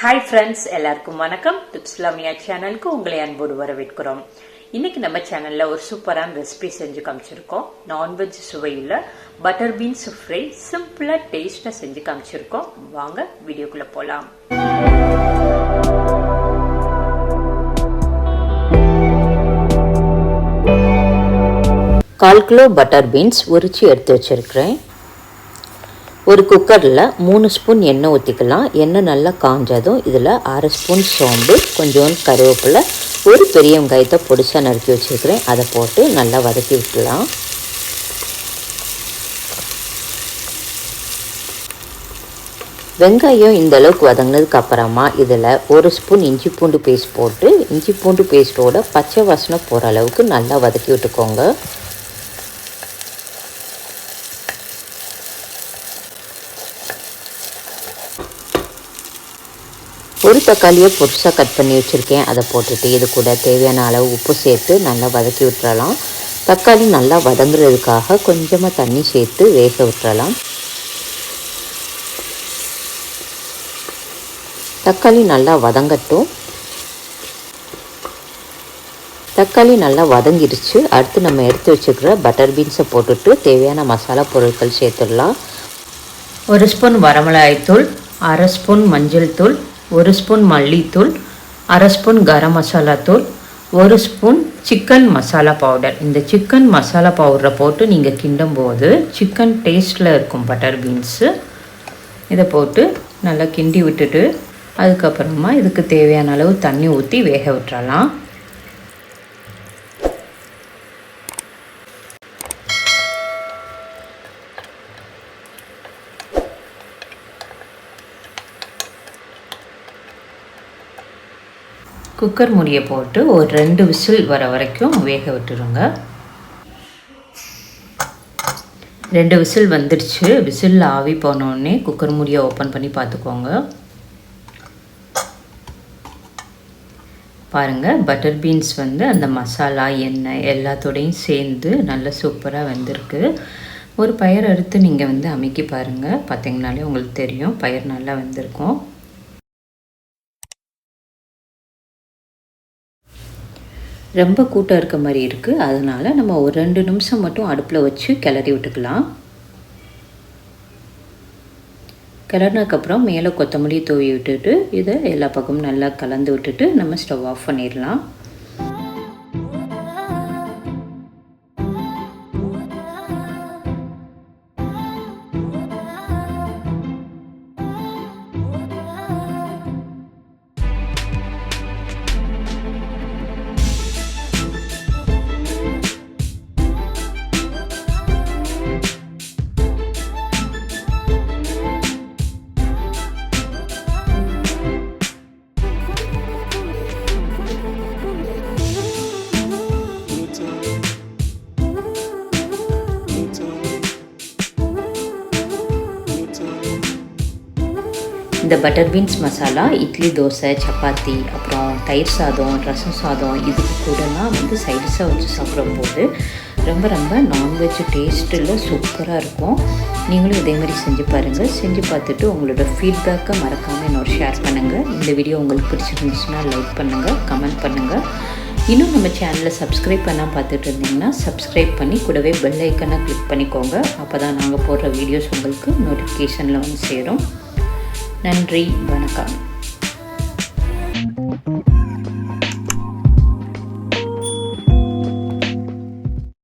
Hi friends எல்லாருக்கும் வணக்கம். Tips சேனலுக்கு உங்களை அன்போடு வரவேற்கிறோம். இன்னைக்கு நம்ம சேனல்ல ஒரு சூப்பரான ரெசிபி செஞ்சு காமிச்சிருக்கோம். நான்வெஜ் சுவையுள்ள பட்டர் பீன்ஸ் ஃப்ரை சிம்பிளா டேஸ்டா செஞ்சு காமிச்சிருக்கோம். வாங்க வீடியோக்குள்ள போலாம். கால் கிலோ பட்டர் பீன்ஸ் உரிச்சு எடுத்து வச்சிருக்கிறேன். ஒரு குக்கரில் மூணு ஸ்பூன் எண்ணெய் ஊற்றிக்கலாம் எண்ணெய் நல்லா காஞ்சதும் இதில் அரை ஸ்பூன் சோம்பு கொஞ்சோண்டு கருவேப்பிலை ஒரு பெரிய வெங்காயத்தை பொடிசாக நறுக்கி வச்சுருக்கிறேன். அதை போட்டு நல்லா வதக்கி விட்டுலாம். வெங்காயம் இந்த அளவுக்கு வதங்கினதுக்கு அப்புறமா இதில் ஒரு ஸ்பூன் இஞ்சி பூண்டு பேஸ்ட் போட்டு இஞ்சி பூண்டு பேஸ்ட்டோட பச்சை வாசனை போகிற அளவுக்கு நல்லா வதக்கி விட்டுக்கோங்க. ஒரு தக்காளியை பொருசாக கட் பண்ணி வச்சுருக்கேன். அதை போட்டுட்டு இது கூட தேவையான அளவு உப்பு சேர்த்து நல்லா வதக்கி விட்டுறலாம். தக்காளி நல்லா வதங்குறதுக்காக கொஞ்சமாக தண்ணி சேர்த்து வேக விட்டுறலாம். தக்காளி நல்லா வதங்கட்டும். தக்காளி நல்லா வதங்கிடுச்சு. அடுத்து நம்ம எடுத்து வச்சுக்கிற பட்டர் பீன்ஸை போட்டுட்டு தேவையான மசாலா பொருட்கள் சேர்த்துடலாம். ஒரு ஸ்பூன் வரமிளகாய்த்தூள் அரை ஸ்பூன் மஞ்சள் தூள் ஒரு ஸ்பூன் மல்லித்தூள் அரை ஸ்பூன் கரம் மசாலா தூள் ஒரு ஸ்பூன் சிக்கன் மசாலா பவுடர் இந்த சிக்கன் மசாலா பவுடரை போட்டு நீங்கள் கிண்டும் போது சிக்கன் டேஸ்ட்டில் இருக்கும் பட்டர் பீன்ஸு இதை போட்டு நல்லா கிண்டி விட்டுட்டு அதுக்கப்புறமா இதுக்கு தேவையான அளவு தண்ணி ஊற்றி வேக விட்டுறலாம். குக்கர் மூடியை போட்டு ஒரு ரெண்டு விசில் வர வரைக்கும் வேக விட்டுருங்க. ரெண்டு விசில் வந்துடுச்சு. விசில் ஆவி போனோடனே குக்கர் மூடியை ஓப்பன் பண்ணி பார்த்துக்கோங்க. பாருங்கள் பட்டர் பீன்ஸ் வந்து அந்த மசாலா எண்ணெய் எல்லாத்தோடையும் சேர்ந்து நல்ல சூப்பராக வந்திருக்கு. ஒரு பயிர் அறுத்து நீங்கள் வந்து அமைக்கி பாருங்கள் பார்த்தீங்கனாலே உங்களுக்கு தெரியும் பயிர் நல்லா வந்திருக்கும். ரொம்ப கூட்டம் இருக்க மாதிரி இருக்குது அதனால் நம்ம ஒரு ரெண்டு நிமிஷம் மட்டும் அடுப்பில் வச்சு கிளறி விட்டுக்கலாம். கிளறினதுக்கப்புறம் மேலே கொத்தமல்லி தூவி விட்டுட்டு இதை எல்லா பக்கமும் நல்லா கலந்து விட்டுட்டு நம்ம ஸ்டவ் ஆஃப் பண்ணிடலாம். இந்த பட்டர் பீன்ஸ் மசாலா இட்லி தோசை சப்பாத்தி அப்புறம் தயிர் சாதம் ரசம் சாதம் இதுக்கு கூடலாம் வந்து சைடிஷாக வச்சு சாப்பிடும்போது ரொம்ப ரொம்ப நான்வெஜ் டேஸ்ட்டில் சூப்பராக இருக்கும். நீங்களும் இதே மாதிரி செஞ்சு பாருங்கள் செஞ்சு பார்த்துட்டு உங்களோட ஃபீட்பேக்கை மறக்காமல் என்னோட ஷேர் பண்ணுங்கள் இந்த வீடியோ உங்களுக்கு பிடிச்சிருந்துச்சுன்னா லைக் பண்ணுங்கள் கமெண்ட் பண்ணுங்கள் இன்னும் நம்ம சேனலை சப்ஸ்கிரைப் பண்ணால் பார்த்துட்டு இருந்தீங்கன்னா சப்ஸ்கிரைப் பண்ணி கூடவே பெல் ஐக்கனை கிளிக் பண்ணிக்கோங்க. அப்போ தான் நாங்கள் போடுற வீடியோஸ் உங்களுக்கு நோட்டிஃபிகேஷனில் வந்து சேரும். நன்றி வணக்கம்.